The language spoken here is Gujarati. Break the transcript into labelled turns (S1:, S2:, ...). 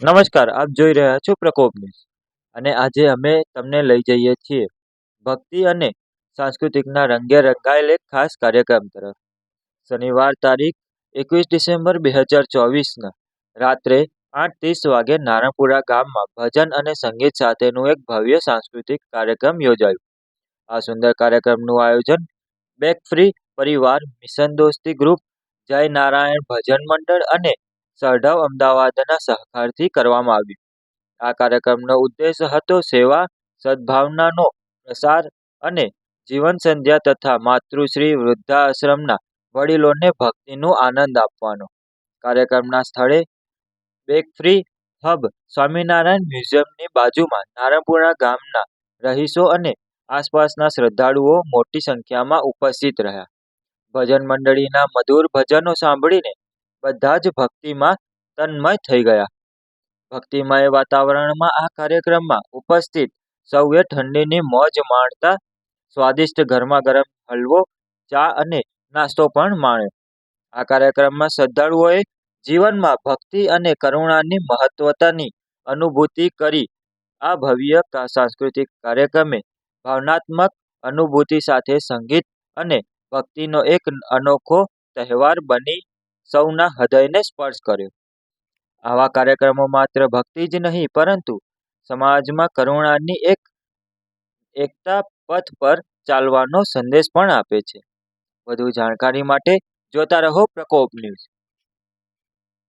S1: નમસ્કાર, આપ જોઈ રહ્યા છો પ્રકોપ ન્યૂઝ. અને આજે અમે તમને લઈ જઈએ છીએ ભક્તિ અને સાંસ્કૃતિકના રંગે રંગાયેલ એક ખાસ કાર્યક્રમ તરફ. શનિવાર તારીખ એકવીસ ડિસેમ્બર બે હજાર ચોવીસના, રાત્રે આઠ ત્રીસ વાગે નારણપુરા ગામમાં ભજન અને સંગીત સાથેનું એક ભવ્ય સાંસ્કૃતિક કાર્યક્રમ યોજાયું. આ સુંદર કાર્યક્રમનું આયોજન બેક ફ્રી પરિવાર મિશન દોસ્તી ગ્રુપ, જય નારાયણ ભજન મંડળ અને સરઢવ અમદાવાદના સહકારથી કરવામાં આવ્યું. આ કાર્યક્રમનો ઉદ્દેશ હતો સેવા, સદભાવનાનો પ્રસાર અને જીવન સંધ્યા તથા માતૃશ્રી વૃદ્ધાશ્રમના વડીલોને ભક્તિનો આનંદ આપવાનો. કાર્યક્રમના સ્થળે બેક ફ્રી હબ સ્વામિનારાયણ મ્યુઝિયમની બાજુમાં નારણપુરા ગામના રહીશો અને આસપાસના શ્રદ્ધાળુઓ મોટી સંખ્યામાં ઉપસ્થિત રહ્યા. ભજન મંડળીના મધુર ભજનો સાંભળીને બધા જ ભક્તિમાં તન્મય થઈ ગયા. ભક્તિમય વાતાવરણમાં આ કાર્યક્રમમાં ઉપસ્થિત સૌએ ઠંડીની મોજ માણતા સ્વાદિષ્ટ ગરમા ગરમ હલવો, ચા અને નાસ્તો પણ માણ્યો. આ કાર્યક્રમમાં શ્રદ્ધાળુઓએ જીવનમાં ભક્તિ અને કરુણાની મહત્વતાની અનુભૂતિ કરી. આ ભવ્ય સાંસ્કૃતિક કાર્યક્રમે ભાવનાત્મક અનુભૂતિ સાથે સંગીત અને ભક્તિનો એક અનોખો તહેવાર બની સૌના હૃદયને સ્પર્શ કર્યો. આવા કાર્યક્રમો માત્ર ભક્તિ જ નહીં, પરંતુ સમાજમાં કરુણાની એક એકતા પથ પર ચાલવાનો સંદેશ પણ આપે છે. વધુ જાણકારી માટે જોતા રહો પ્રકોપ ન્યૂઝ.